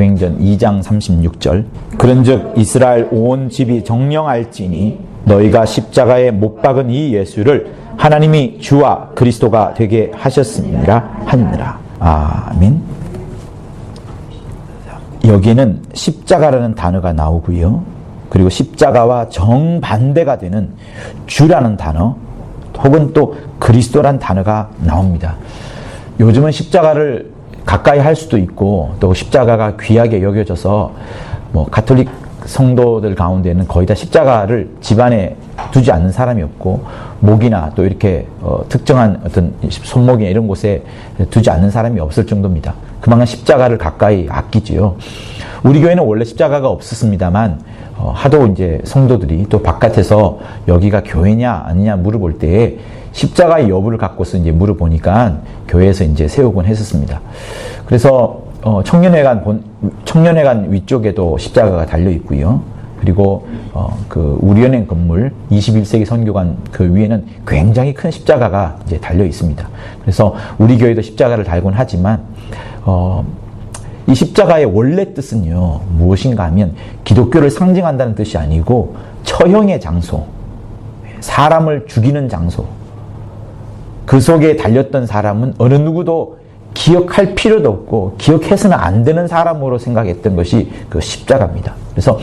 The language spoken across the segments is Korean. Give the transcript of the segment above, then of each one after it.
사도행전 2장 36절. 그런즉 이스라엘 온 집이 정령할지니 너희가 십자가에 못 박은 이 예수를 하나님이 주와 그리스도가 되게 하셨습니다 하니라. 아멘. 여기는 십자가라는 단어가 나오고요. 그리고 십자가와 정반대가 되는 주라는 단어 혹은 또 그리스도란 단어가 나옵니다. 요즘은 십자가를 가까이 할 수도 있고 또 십자가가 귀하게 여겨져서 뭐 가톨릭 성도들 가운데는 거의 다 십자가를 집안에 두지 않는 사람이 없고 목이나 또 이렇게 어, 특정한 어떤 손목이나 이런 곳에 두지 않는 사람이 없을 정도입니다. 그만큼 십자가를 가까이 아끼지요. 우리 교회는 원래 십자가가 없었습니다만 어, 하도 이제 성도들이 또 바깥에서 여기가 교회냐 아니냐 물어볼 때에 십자가의 여부를 갖고서 이제 물어보니까 교회에서 이제 세우곤 했었습니다. 그래서 어, 청년회관 본, 청년회관 위쪽에도 십자가가 달려 있고요. 그리고 어, 그 우리은행 건물 21세기 선교관 그 위에는 굉장히 큰 십자가가 이제 달려 있습니다. 그래서 우리 교회도 십자가를 달곤 하지만 어, 이 십자가의 원래 뜻은요 무엇인가 하면 기독교를 상징한다는 뜻이 아니고 처형의 장소, 사람을 죽이는 장소. 그 속에 달렸던 사람은 어느 누구도 기억할 필요도 없고 기억해서는 안 되는 사람으로 생각했던 것이 그 십자가입니다. 그래서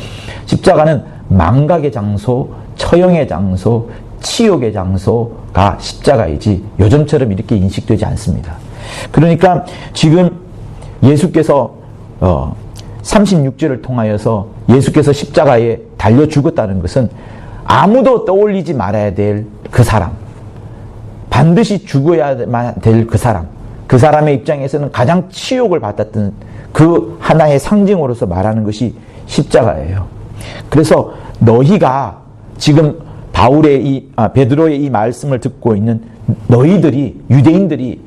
십자가는 망각의 장소, 처형의 장소, 치욕의 장소가 십자가이지 요즘처럼 이렇게 인식되지 않습니다. 그러니까 지금 예수께서 어 36절을 통하여서 예수께서 십자가에 달려 죽었다는 것은 아무도 떠올리지 말아야 될 그 사람, 반드시 죽어야 될그 사람, 그 사람의 입장에서는 가장 치욕을 받았던 그 하나의 상징으로서 말하는 것이 십자가예요. 그래서 너희가 지금 바울의 이 아, 베드로의 이 말씀을 듣고 있는 너희들이 유대인들이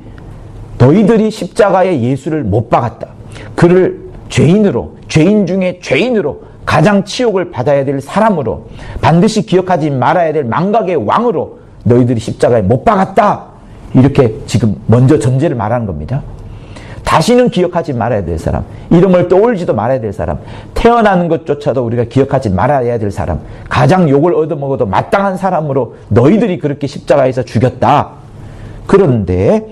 너희들이 십자가에 예수를 못 박았다. 그를 죄인으로 죄인 중에 죄인으로 가장 치욕을 받아야 될 사람으로 반드시 기억하지 말아야 될 망각의 왕으로 너희들이 십자가에 못 박았다. 이렇게 지금 먼저 전제를 말하는 겁니다. 다시는 기억하지 말아야 될 사람, 이름을 떠올지도 말아야 될 사람, 태어나는 것조차도 우리가 기억하지 말아야 될 사람, 가장 욕을 얻어먹어도 마땅한 사람으로 너희들이 그렇게 십자가에서 죽였다. 그런데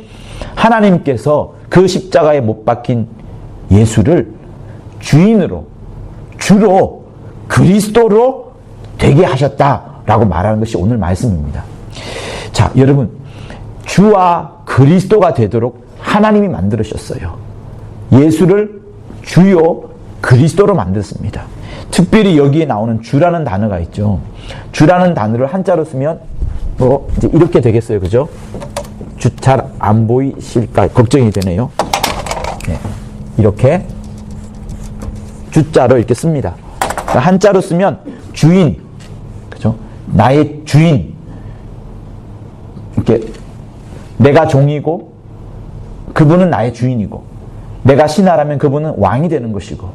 하나님께서 그 십자가에 못 박힌 예수를 주인으로, 주로, 그리스도로 되게 하셨다라고 말하는 것이 오늘 말씀입니다. 자, 여러분, 주와 그리스도가 되도록 하나님이 만들으셨어요. 예수를 주요 그리스도로 만들었습니다. 특별히 여기에 나오는 주라는 단어가 있죠. 주라는 단어를 한자로 쓰면 뭐 이제 이렇게 되겠어요. 그죠? 주 잘 안 보이실까 걱정이 되네요. 네. 이렇게 주자로 이렇게 씁니다. 그러니까 한자로 쓰면 주인, 그죠? 나의 주인. 이렇게 내가 종이고 그분은 나의 주인이고 내가 신하라면 그분은 왕이 되는 것이고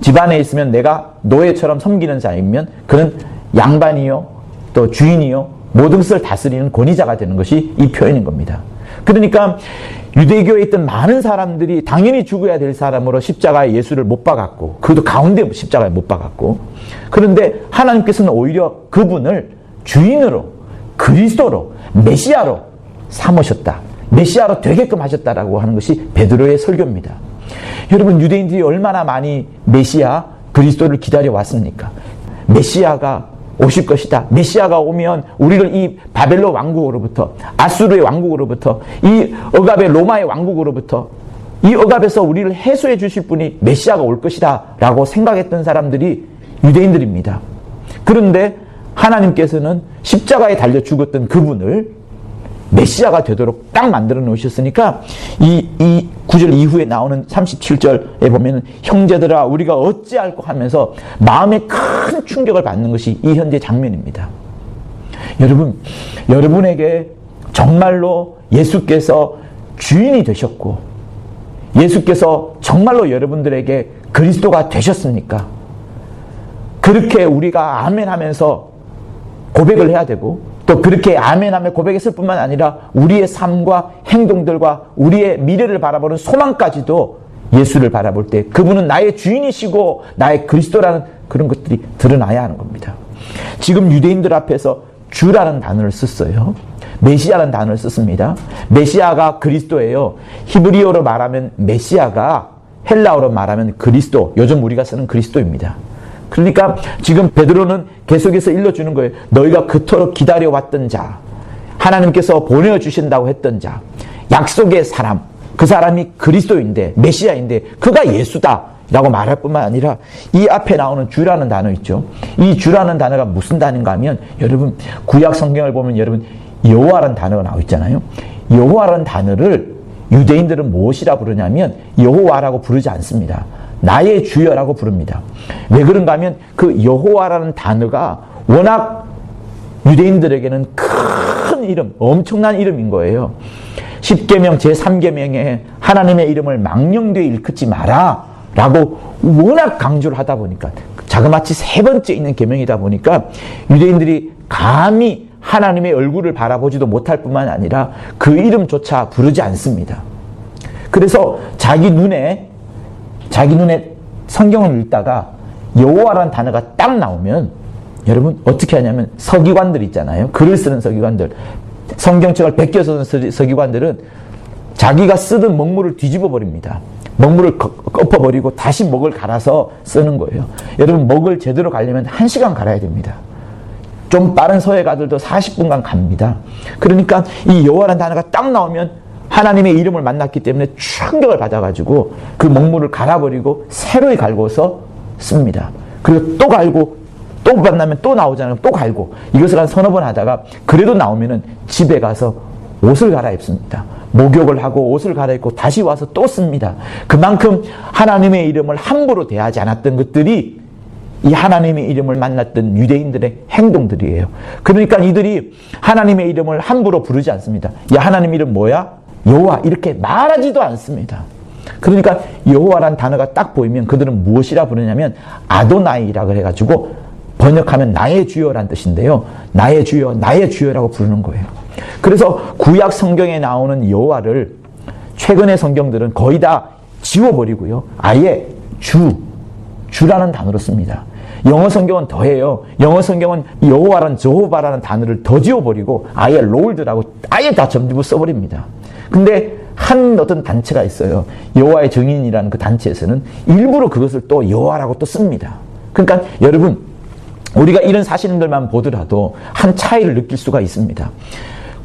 집안에 있으면 내가 노예처럼 섬기는 자이면 그는 양반이요 또 주인이요 모든 것을 다스리는 권위자가 되는 것이 이 표현인 겁니다. 그러니까 유대교에 있던 많은 사람들이 당연히 죽어야 될 사람으로 십자가에 예수를 못 박았고 그것도 가운데 십자가에 못 박았고 그런데 하나님께서는 오히려 그분을 주인으로 그리스도로 메시아로 삼으셨다. 메시아로 되게끔 하셨다라고 하는 것이 베드로의 설교입니다. 여러분 유대인들이 얼마나 많이 메시아 그리스도를 기다려 왔습니까? 메시아가 오실 것이다. 메시아가 오면 우리를 이 바벨로 왕국으로부터 아수르의 왕국으로부터 이 억압의 로마의 왕국으로부터 이 억압에서 우리를 해소해 주실 분이 메시아가 올 것이다 라고 생각했던 사람들이 유대인들입니다. 그런데 하나님께서는 십자가에 달려 죽었던 그분을 메시아가 되도록 딱 만들어 놓으셨으니까 이, 이 구절 이후에 나오는 37절에 보면은 형제들아 우리가 어찌할꼬 하면서 마음에 큰 충격을 받는 것이 이 현재 장면입니다. 여러분, 여러분에게 정말로 예수께서 주인이 되셨고 예수께서 정말로 여러분들에게 그리스도가 되셨습니까? 그렇게 우리가 아멘 하면서 고백을 해야 되고 또 그렇게 아멘하며 고백했을 뿐만 아니라 우리의 삶과 행동들과 우리의 미래를 바라보는 소망까지도 예수를 바라볼 때 그분은 나의 주인이시고 나의 그리스도라는 그런 것들이 드러나야 하는 겁니다. 지금 유대인들 앞에서 주라는 단어를 썼어요. 메시아라는 단어를 썼습니다. 메시아가 그리스도예요. 히브리어로 말하면 메시아가 헬라어로 말하면 그리스도, 요즘 우리가 쓰는 그리스도입니다. 그러니까 지금 베드로는 계속해서 일러주는 거예요. 너희가 그토록 기다려왔던 자, 하나님께서 보내주신다고 했던 자, 약속의 사람, 그 사람이 그리스도인데, 메시아인데, 그가 예수다. 라고 말할 뿐만 아니라 이 앞에 나오는 주라는 단어 있죠. 이 주라는 단어가 무슨 단어인가 하면 여러분 구약 성경을 보면 여러분 여호와라는 단어가 나와 있잖아요. 여호와라는 단어를 유대인들은 무엇이라 부르냐면 여호와라고 부르지 않습니다. 나의 주여라고 부릅니다. 왜 그런가 하면 그 여호와라는 단어가 워낙 유대인들에게는 큰 이름, 엄청난 이름인 거예요. 10계명 제3계명에 하나님의 이름을 망령되이 일컫지 마라 라고 워낙 강조를 하다 보니까 자그마치 세 번째 있는 계명이다 보니까 유대인들이 감히 하나님의 얼굴을 바라보지도 못할 뿐만 아니라 그 이름조차 부르지 않습니다. 그래서 자기 눈에 자기 눈에 성경을 읽다가 여호와라는 단어가 딱 나오면 여러분 어떻게 하냐면 서기관들 있잖아요. 글을 쓰는 서기관들 성경책을 베껴서 쓰는 서기관들은 자기가 쓰던 먹물을 뒤집어 버립니다. 먹물을 꺾어버리고 다시 먹을 갈아서 쓰는 거예요. 여러분 먹을 제대로 가려면 1시간 갈아야 됩니다. 좀 빠른 서예가들도 40분간 갑니다. 그러니까 이 여호와라는 단어가 딱 나오면 하나님의 이름을 만났기 때문에 충격을 받아가지고 그 먹물을 갈아버리고 새로이 갈고서 씁니다. 그리고 또 갈고 또 만나면 또 나오잖아요. 또 갈고 이것을 한 서너 번 하다가 그래도 나오면은 집에 가서 옷을 갈아입습니다. 목욕을 하고 옷을 갈아입고 다시 와서 또 씁니다. 그만큼 하나님의 이름을 함부로 대하지 않았던 것들이 이 하나님의 이름을 만났던 유대인들의 행동들이에요. 그러니까 이들이 하나님의 이름을 함부로 부르지 않습니다. 야 하나님 이름 뭐야? 여호와 이렇게 말하지도 않습니다. 그러니까 여호와란 단어가 딱 보이면 그들은 무엇이라 부르냐면 아도나이라고 해가지고 번역하면 나의 주여란 뜻인데요. 나의 주여, 나의 주여라고 부르는 거예요. 그래서 구약 성경에 나오는 여호와를 최근의 성경들은 거의 다 지워버리고요. 아예 주, 주라는 단어로 씁니다. 영어 성경은 더해요. 영어 성경은 여호와란 저호바라는 단어를 더 지워버리고 아예 롤드라고 아예 다 전부 써버립니다. 근데 한 어떤 단체가 있어요. 여호와의 증인이라는 그 단체에서는 일부러 그것을 또 여호와라고 또 씁니다. 그러니까 여러분 우리가 이런 사실들만 보더라도 한 차이를 느낄 수가 있습니다.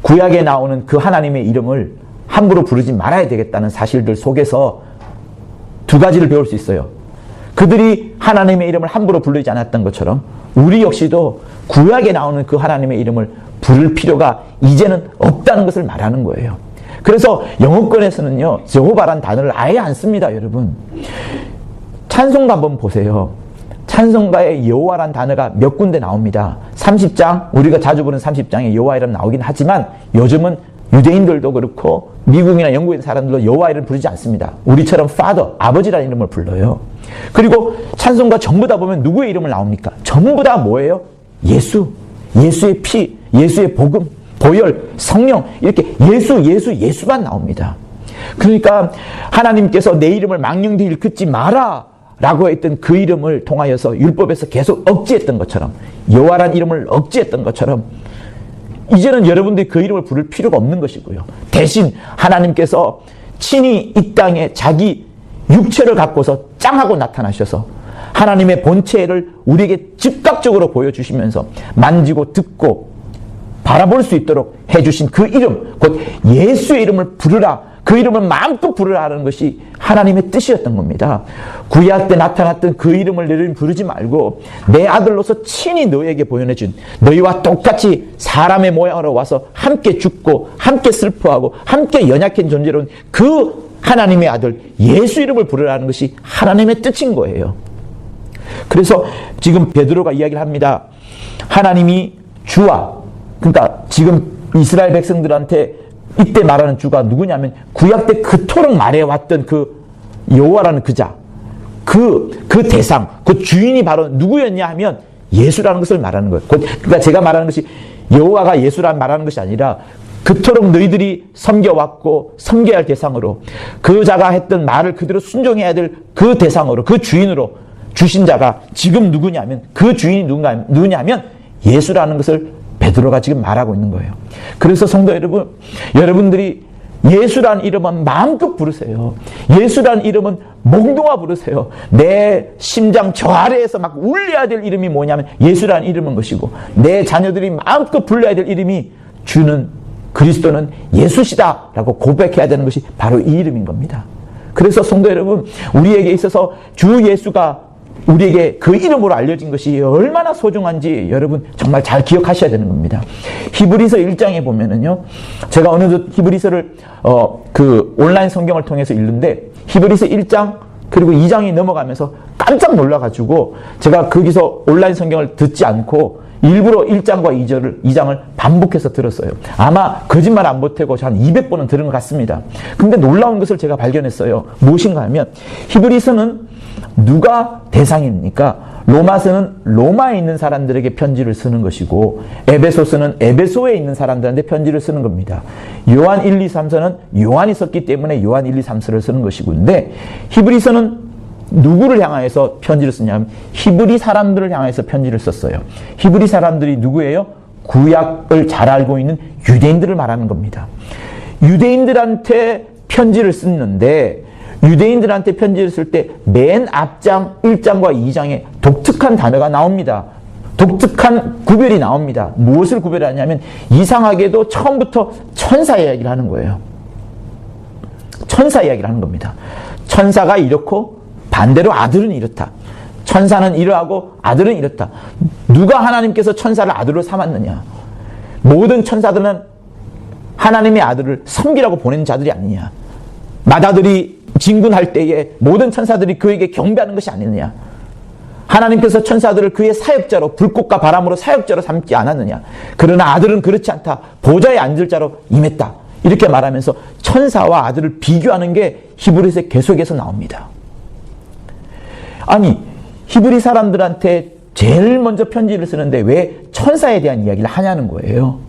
구약에 나오는 그 하나님의 이름을 함부로 부르지 말아야 되겠다는 사실들 속에서 두 가지를 배울 수 있어요. 그들이 하나님의 이름을 함부로 부르지 않았던 것처럼 우리 역시도 구약에 나오는 그 하나님의 이름을 부를 필요가 이제는 없다는 것을 말하는 거예요. 그래서 영어권에서는요, 저호바란 단어를 아예 안 씁니다, 여러분. 찬송가 한번 보세요. 찬송가에 여호와란 단어가 몇 군데 나옵니다. 30장, 우리가 자주 보는 30장에 여호와 이름 나오긴 하지만 요즘은 유대인들도 그렇고 미국이나 영국에 있는 사람들도 여호와 이름 부르지 않습니다. 우리처럼 father, 아버지라는 이름을 불러요. 그리고 찬송가 전부 다 보면 누구의 이름을 나옵니까? 전부 다 뭐예요? 예수, 예수의 피, 예수의 복음, 보혈, 성령 이렇게 예수, 예수, 예수만 나옵니다. 그러니까 하나님께서 내 이름을 망령되이 일컫지 마라 라고 했던 그 이름을 통하여서 율법에서 계속 억지했던 것처럼 여호와란 이름을 억지했던 것처럼 이제는 여러분들이 그 이름을 부를 필요가 없는 것이고요. 대신 하나님께서 친히 이 땅에 자기 육체를 갖고서 짱하고 나타나셔서 하나님의 본체를 우리에게 즉각적으로 보여주시면서 만지고 듣고 바라볼 수 있도록 해주신 그 이름, 곧 예수의 이름을 부르라. 그 이름을 마음껏 부르라는 것이 하나님의 뜻이었던 겁니다. 구약 때 나타났던 그 이름을 너희는 부르지 말고 내 아들로서 친히 너에게 보여내준 너희와 똑같이 사람의 모양으로 와서 함께 죽고 함께 슬퍼하고 함께 연약한 존재로 그 하나님의 아들 예수 이름을 부르라는 것이 하나님의 뜻인 거예요. 그래서 지금 베드로가 이야기를 합니다. 하나님이 주와 그러니까 지금 이스라엘 백성들한테 이때 말하는 주가 누구냐면 구약 때 그토록 말해왔던 그 여호와라는 그자 그, 그 대상, 그 주인이 바로 누구였냐 하면 예수라는 것을 말하는 거예요. 그러니까 제가 말하는 것이 여호와가 예수란 말하는 것이 아니라 그토록 너희들이 섬겨왔고 섬겨야 할 대상으로 그 자가 했던 말을 그대로 순종해야 될 그 대상으로 그 주인으로 주신 자가 지금 누구냐면 그 주인이 누군가 누구냐면 예수라는 것을 베드로가 지금 말하고 있는 거예요. 그래서 성도 여러분, 여러분들이 예수란 이름은 마음껏 부르세요. 예수란 이름은 몽동아 부르세요. 내 심장 저 아래에서 막 울려야 될 이름이 뭐냐면 예수란 이름인 것이고 내 자녀들이 마음껏 불러야 될 이름이 주는 그리스도는 예수시다라고 고백해야 되는 것이 바로 이 이름인 겁니다. 그래서 성도 여러분, 우리에게 있어서 주 예수가 우리에게 그 이름으로 알려진 것이 얼마나 소중한지 여러분 정말 잘 기억하셔야 되는 겁니다. 히브리서 1장에 보면은요. 제가 어느덧 히브리서를 어 그 온라인 성경을 통해서 읽는데 히브리서 1장 그리고 2장이 넘어가면서 깜짝 놀라 가지고 제가 거기서 온라인 성경을 듣지 않고 일부러 1장과 2절을, 2장을 반복해서 들었어요. 아마 거짓말 안 보태고 한 200번은 들은 것 같습니다. 근데 놀라운 것을 제가 발견했어요. 무엇인가 하면 히브리서는 누가 대상입니까? 로마서는 로마에 있는 사람들에게 편지를 쓰는 것이고 에베소서는 에베소에 있는 사람들한테 편지를 쓰는 겁니다. 요한 1, 2, 3서는 요한이 썼기 때문에 요한 1, 2, 3서를 쓰는 것이고 근데 히브리서는 누구를 향하여서 편지를 쓰냐면 히브리 사람들을 향해서 편지를 썼어요. 히브리 사람들이 누구예요? 구약을 잘 알고 있는 유대인들을 말하는 겁니다. 유대인들한테 편지를 쓰는데 유대인들한테 편지를 쓸 때 맨 앞장 1장과 2장에 독특한 단어가 나옵니다. 독특한 구별이 나옵니다. 무엇을 구별하냐면 이상하게도 처음부터 천사 이야기를 하는 거예요. 천사 이야기를 하는 겁니다. 천사가 이렇고 반대로 아들은 이렇다. 천사는 이러하고 아들은 이렇다. 누가 하나님께서 천사를 아들로 삼았느냐? 모든 천사들은 하나님의 아들을 섬기라고 보낸 자들이 아니냐. 마다들이 진군할 때에 모든 천사들이 그에게 경배하는 것이 아니느냐. 하나님께서 천사들을 그의 사역자로 불꽃과 바람으로 사역자로 삼지 않았느냐. 그러나 아들은 그렇지 않다. 보좌에 앉을 자로 임했다. 이렇게 말하면서 천사와 아들을 비교하는 게 히브리서 계속해서 나옵니다. 아니 히브리 사람들한테 제일 먼저 편지를 쓰는데 왜 천사에 대한 이야기를 하냐는 거예요.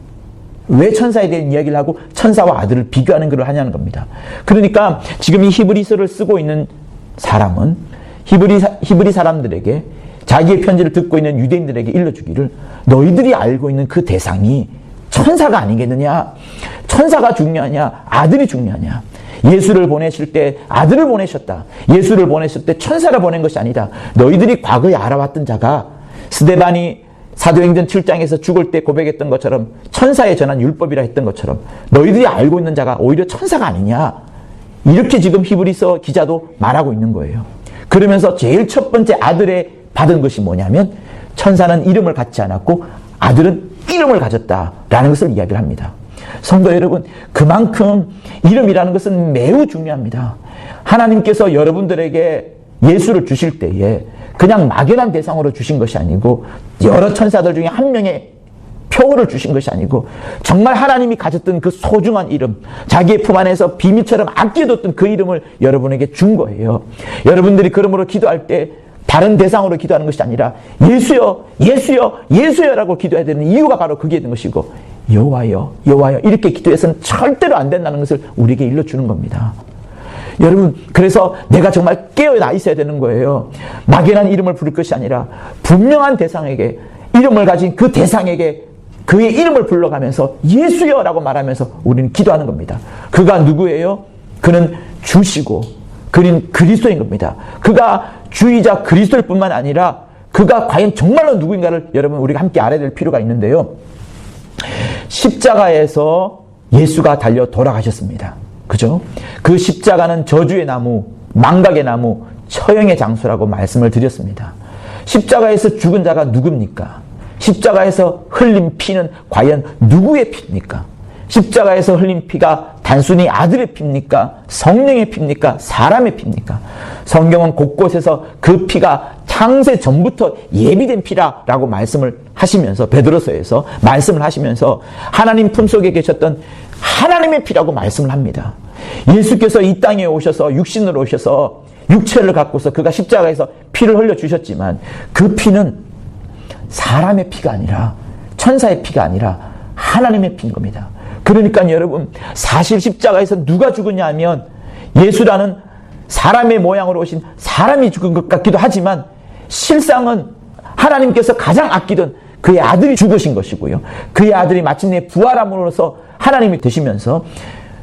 왜 천사에 대한 이야기를 하고 천사와 아들을 비교하는 글을 하냐는 겁니다. 그러니까 지금 이 히브리서를 쓰고 있는 사람은 히브리, 히브리 사람들에게 자기의 편지를 듣고 있는 유대인들에게 일러주기를 너희들이 알고 있는 그 대상이 천사가 아니겠느냐? 천사가 중요하냐? 아들이 중요하냐? 예수를 보내실 때 아들을 보내셨다. 예수를 보내실 때 천사를 보낸 것이 아니다. 너희들이 과거에 알아왔던 자가 스데반이 사도행전 7장에서 죽을 때 고백했던 것처럼 천사에 전한 율법이라 했던 것처럼 너희들이 알고 있는 자가 오히려 천사가 아니냐. 이렇게 지금 히브리서 기자도 말하고 있는 거예요. 그러면서 제일 첫 번째 아들의 받은 것이 뭐냐면 천사는 이름을 갖지 않았고 아들은 이름을 가졌다라는 것을 이야기를 합니다. 성도 여러분, 그만큼 이름이라는 것은 매우 중요합니다. 하나님께서 여러분들에게 예수를 주실 때에 그냥 막연한 대상으로 주신 것이 아니고 여러 천사들 중에 한 명의 표를 주신 것이 아니고 정말 하나님이 가졌던 그 소중한 이름, 자기의 품 안에서 비밀처럼 아껴뒀던 그 이름을 여러분에게 준 거예요. 여러분들이 그러므로 기도할 때 다른 대상으로 기도하는 것이 아니라 예수여, 예수여, 예수여라고 기도해야 되는 이유가 바로 그게 있는 것이고 여호와여, 여호와여 이렇게 기도해서는 절대로 안 된다는 것을 우리에게 일러주는 겁니다. 여러분, 그래서 내가 정말 깨어나 있어야 되는 거예요. 막연한 이름을 부를 것이 아니라 분명한 대상에게 이름을 가진 그 대상에게 그의 이름을 불러가면서 예수여 라고 말하면서 우리는 기도하는 겁니다. 그가 누구예요? 그는 주시고 그는 그리스도인 겁니다. 그가 주이자 그리스도일 뿐만 아니라 그가 과연 정말로 누구인가를 여러분 우리가 함께 알아야 될 필요가 있는데요. 십자가에서 예수가 달려 돌아가셨습니다. 그죠? 그 십자가는 저주의 나무, 망각의 나무, 처형의 장소라고 말씀을 드렸습니다. 십자가에서 죽은 자가 누굽니까? 십자가에서 흘린 피는 과연 누구의 피입니까? 십자가에서 흘린 피가 단순히 아들의 피입니까? 성령의 피입니까? 사람의 피입니까? 성경은 곳곳에서 그 피가 창세 전부터 예비된 피라라고 말씀을 하시면서 베드로서에서 말씀을 하시면서 하나님 품속에 계셨던 하나님의 피라고 말씀을 합니다. 예수께서 이 땅에 오셔서 육신으로 오셔서 육체를 갖고서 그가 십자가에서 피를 흘려 주셨지만 그 피는 사람의 피가 아니라 천사의 피가 아니라 하나님의 피인 겁니다. 그러니까 여러분 사실 십자가에서 누가 죽었냐 하면 예수라는 사람의 모양으로 오신 사람이 죽은 것 같기도 하지만 실상은 하나님께서 가장 아끼던 그의 아들이 죽으신 것이고요. 그의 아들이 마침내 부활함으로써 하나님이 되시면서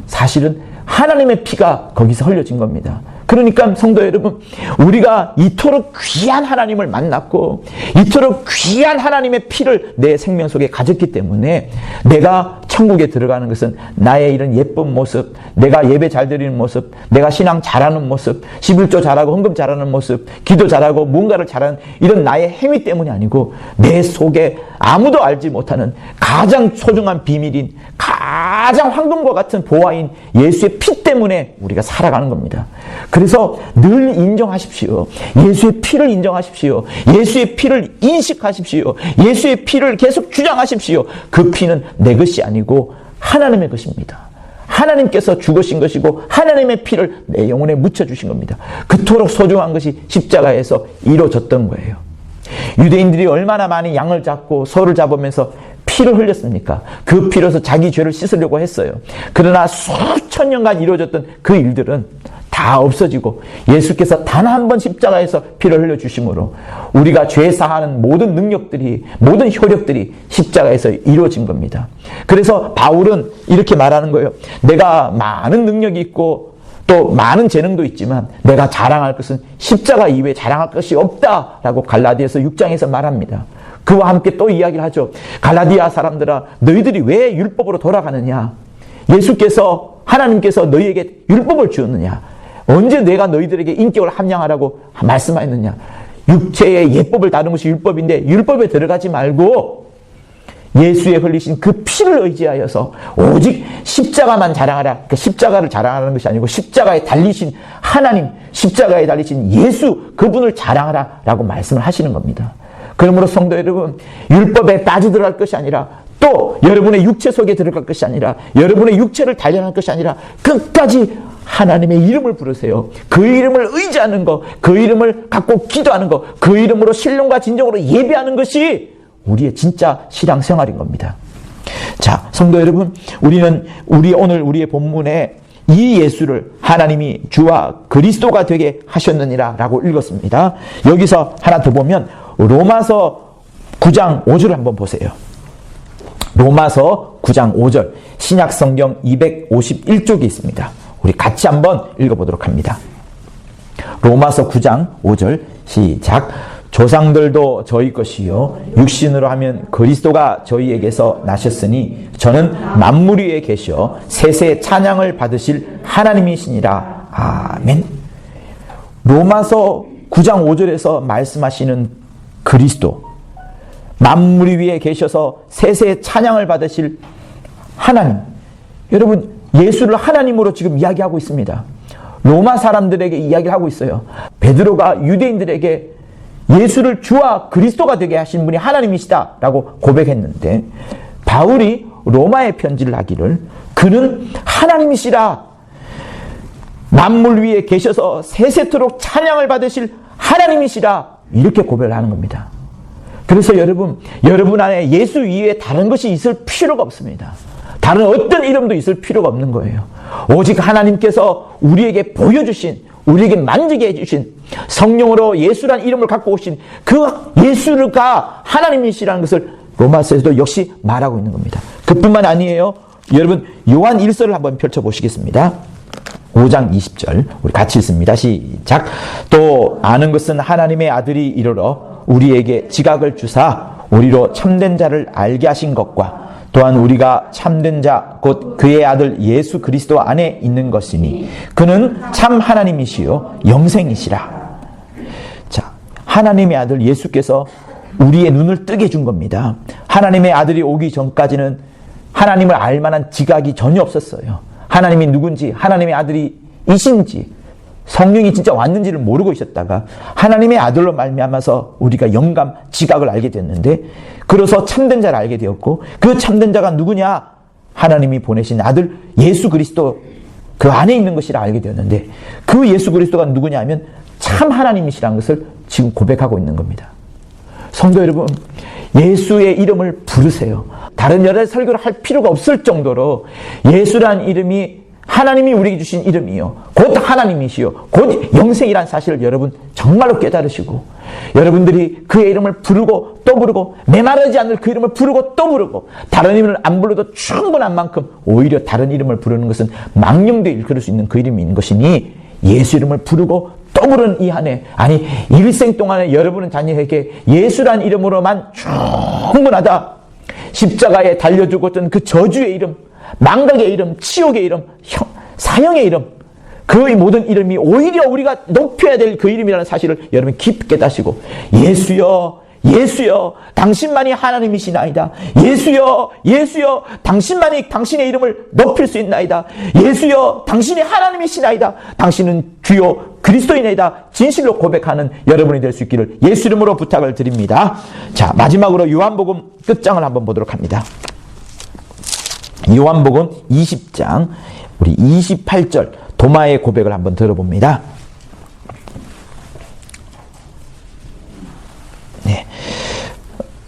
사실은 하나님의 피가 거기서 흘려진 겁니다. 그러니까 성도 여러분, 우리가 이토록 귀한 하나님을 만났고, 이토록 귀한 하나님의 피를 내 생명 속에 가졌기 때문에, 내가 천국에 들어가는 것은 나의 이런 예쁜 모습, 내가 예배 잘 드리는 모습, 내가 신앙 잘하는 모습, 11조 잘하고 헌금 잘하는 모습, 기도 잘하고 뭔가를 잘하는 이런 나의 행위 때문이 아니고, 내 속에 아무도 알지 못하는 가장 소중한 비밀인, 가장 황금과 같은 보화인 예수의 피 때문에 우리가 살아가는 겁니다. 그래서 늘 인정하십시오. 예수의 피를 인정하십시오. 예수의 피를 인식하십시오. 예수의 피를 계속 주장하십시오. 그 피는 내 것이 아니고 하나님의 것입니다. 하나님께서 죽으신 것이고 하나님의 피를 내 영혼에 묻혀주신 겁니다. 그토록 소중한 것이 십자가에서 이루어졌던 거예요. 유대인들이 얼마나 많이 양을 잡고 소를 잡으면서 피를 흘렸습니까? 그 피로서 자기 죄를 씻으려고 했어요. 그러나 수천 년간 이루어졌던 그 일들은 다 없어지고 예수께서 단 한 번 십자가에서 피를 흘려 주심으로 우리가 죄 사하는 모든 능력들이 모든 효력들이 십자가에서 이루어진 겁니다. 그래서 바울은 이렇게 말하는 거예요. 내가 많은 능력이 있고 또 많은 재능도 있지만 내가 자랑할 것은 십자가 이외에 자랑할 것이 없다라고 갈라디아서 6장에서 말합니다. 그와 함께 또 이야기를 하죠. 갈라디아 사람들아 너희들이 왜 율법으로 돌아가느냐? 예수께서 하나님께서 너희에게 율법을 주었느냐? 언제 내가 너희들에게 인격을 함양하라고 말씀하였느냐? 육체의 예법을 다루는 것이 율법인데 율법에 들어가지 말고 예수의 흘리신 그 피를 의지하여서 오직 십자가만 자랑하라. 그 십자가를 자랑하는 것이 아니고 십자가에 달리신 하나님, 십자가에 달리신 예수 그분을 자랑하라라고 말씀을 하시는 겁니다. 그러므로 성도 여러분, 율법에 빠져들어갈 것이 아니라 또 여러분의 육체 속에 들어갈 것이 아니라 여러분의 육체를 단련할 것이 아니라 끝까지 하나님의 이름을 부르세요. 그 이름을 의지하는 것, 그 이름을 갖고 기도하는 것, 그 이름으로 신령과 진정으로 예배하는 것이 우리의 진짜 신앙 생활인 겁니다. 자, 성도 여러분, 우리는 우리 오늘 우리의 본문에 이 예수를 하나님이 주와 그리스도가 되게 하셨느니라라고 읽었습니다. 여기서 하나 더 보면 로마서 9장 5절을 한번 보세요. 로마서 9장 5절 신약 성경 251쪽에 있습니다. 우리 같이 한번 읽어보도록 합니다. 로마서 9장 5절 시작. 조상들도 저희 것이요. 육신으로 하면 그리스도가 저희에게서 나셨으니 저는 만물 위에 계셔 세세 찬양을 받으실 하나님이시니라. 아멘. 로마서 9장 5절에서 말씀하시는 그리스도 만물 위에 계셔서 세세 찬양을 받으실 하나님. 여러분 예수를 하나님으로 지금 이야기하고 있습니다 로마 사람들에게 이야기를 하고 있어요 베드로가 유대인들에게 예수를 주와 그리스도가 되게 하신 분이 하나님이시다라고 고백했는데 바울이 로마에 편지를 하기를 그는 하나님이시라 만물 위에 계셔서 세세토록 찬양을 받으실 하나님이시라 이렇게 고백을 하는 겁니다. 그래서 여러분 여러분 안에 예수 이외에 다른 것이 있을 필요가 없습니다. 다른 어떤 이름도 있을 필요가 없는 거예요. 오직 하나님께서 우리에게 보여주신 우리에게 만지게 해주신 성령으로 예수란 이름을 갖고 오신 그 예수가 하나님이시라는 것을 로마서에서도 역시 말하고 있는 겁니다. 그뿐만 아니에요. 여러분 요한 1서를 한번 펼쳐보시겠습니다. 5장 20절 우리 같이 읽습니다. 시작 또 아는 것은 하나님의 아들이 이르러 우리에게 지각을 주사 우리로 참된 자를 알게 하신 것과 또한 우리가 참된 자 곧 그의 아들 예수 그리스도 안에 있는 것이니 그는 참 하나님이시요 영생이시라. 자, 하나님의 아들 예수께서 우리의 눈을 뜨게 준 겁니다. 하나님의 아들이 오기 전까지는 하나님을 알 만한 지각이 전혀 없었어요. 하나님이 누군지, 하나님의 아들이 이신지, 성령이 진짜 왔는지를 모르고 있었다가 하나님의 아들로 말미암아서 우리가 영감 지각을 알게 됐는데 그래서 참된 자를 알게 되었고 그 참된 자가 누구냐 하나님이 보내신 아들 예수 그리스도 그 안에 있는 것이라 알게 되었는데 그 예수 그리스도가 누구냐 하면 참 하나님이시라는 것을 지금 고백하고 있는 겁니다. 성도 여러분 예수의 이름을 부르세요. 다른 여러 설교를 할 필요가 없을 정도로 예수란 이름이 하나님이 우리에게 주신 이름이요. 곧 하나님이시요. 곧 영생이란 사실을 여러분 정말로 깨달으시고 여러분들이 그의 이름을 부르고 또 부르고 메마르지 않을 그 이름을 부르고 또 부르고 다른 이름을 안 불러도 충분한 만큼 오히려 다른 이름을 부르는 것은 망령도 일컬을 수 있는 그 이름이 있는 것이니 예수 이름을 부르고 또 부르는 이 한해 아니 일생 동안에 여러분은 자녀에게 예수란 이름으로만 충분하다. 십자가에 달려주었던 그 저주의 이름, 망각의 이름, 치욕의 이름, 형, 사형의 이름, 그 모든 이름이 오히려 우리가 높여야 될 그 이름이라는 사실을 여러분 깊게 다시고 예수여 예수여 당신만이 하나님이시나이다. 예수여 예수여 당신만이 당신의 이름을 높일 수 있나이다. 예수여 당신이 하나님이시나이다. 당신은 주요 그리스도인이다. 진실로 고백하는 여러분이 될 수 있기를 예수 이름으로 부탁을 드립니다. 자 마지막으로 요한복음 끝장을 한번 보도록 합니다 요한복음 20장 우리 28절 도마의 고백을 한번 들어봅니다. 네.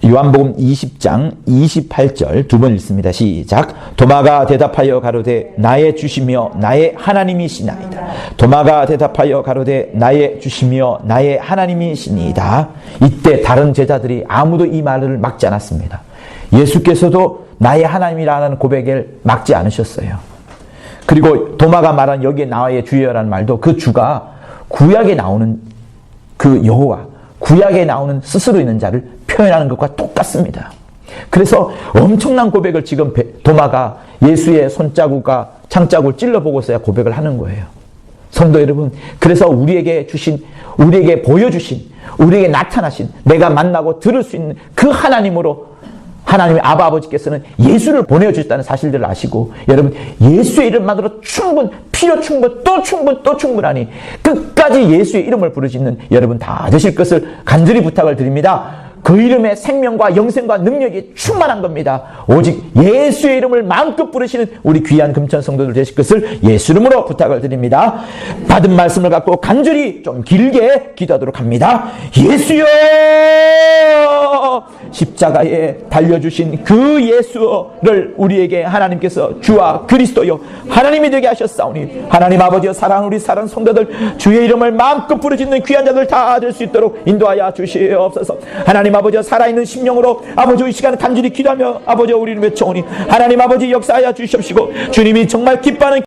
요한복음 20장 28절 두 번 읽습니다. 시작. 도마가 대답하여 가로되 나의 주시며 나의 하나님이시나이다. 도마가 대답하여 가로되 나의 주시며 나의 하나님이시니이다. 이때 다른 제자들이 아무도 이 말을 막지 않았습니다. 예수께서도 나의 하나님이라는 고백을 막지 않으셨어요. 그리고 도마가 말한 여기에 나의 주여라는 말도 그 주가 구약에 나오는 그 여호와, 구약에 나오는 스스로 있는 자를 표현하는 것과 똑같습니다. 그래서 엄청난 고백을 지금 도마가 예수의 손자국과 창자국을 찔러보고서야 고백을 하는 거예요. 성도 여러분, 그래서 우리에게 주신, 우리에게 보여주신, 우리에게 나타나신, 내가 만나고 들을 수 있는 그 하나님으로 하나님의 아바 아버지께서는 예수를 보내주셨다는 사실들을 아시고 여러분 예수의 이름만으로 충분 필요 충분 또 충분 또 충분하니 끝까지 예수의 이름을 부르시는 여러분 다 되실 것을 간절히 부탁을 드립니다. 그 이름의 생명과 영생과 능력이 충만한 겁니다. 오직 예수의 이름을 마음껏 부르시는 우리 귀한 금천 성도들 되실 것을 예수 이름으로 부탁을 드립니다. 받은 말씀을 갖고 간절히 좀 길게 기도하도록 합니다. 예수여! 십자가에 달려주신 그 예수를 우리에게 하나님께서 주와 그리스도요 하나님이 되게 하셨사오니 하나님 아버지여 사랑 우리 사랑 성도들 주의 이름을 마음껏 부르짖는 귀한 자들 다 될 수 있도록 인도하여 주시옵소서 하나님 아버지여 살아있는 심령으로 아버지 이 시간 간절히 기도하며 아버지여 우리를 외쳐오니 하나님 아버지 역사하여 주시옵시고 주님이 정말 기뻐하는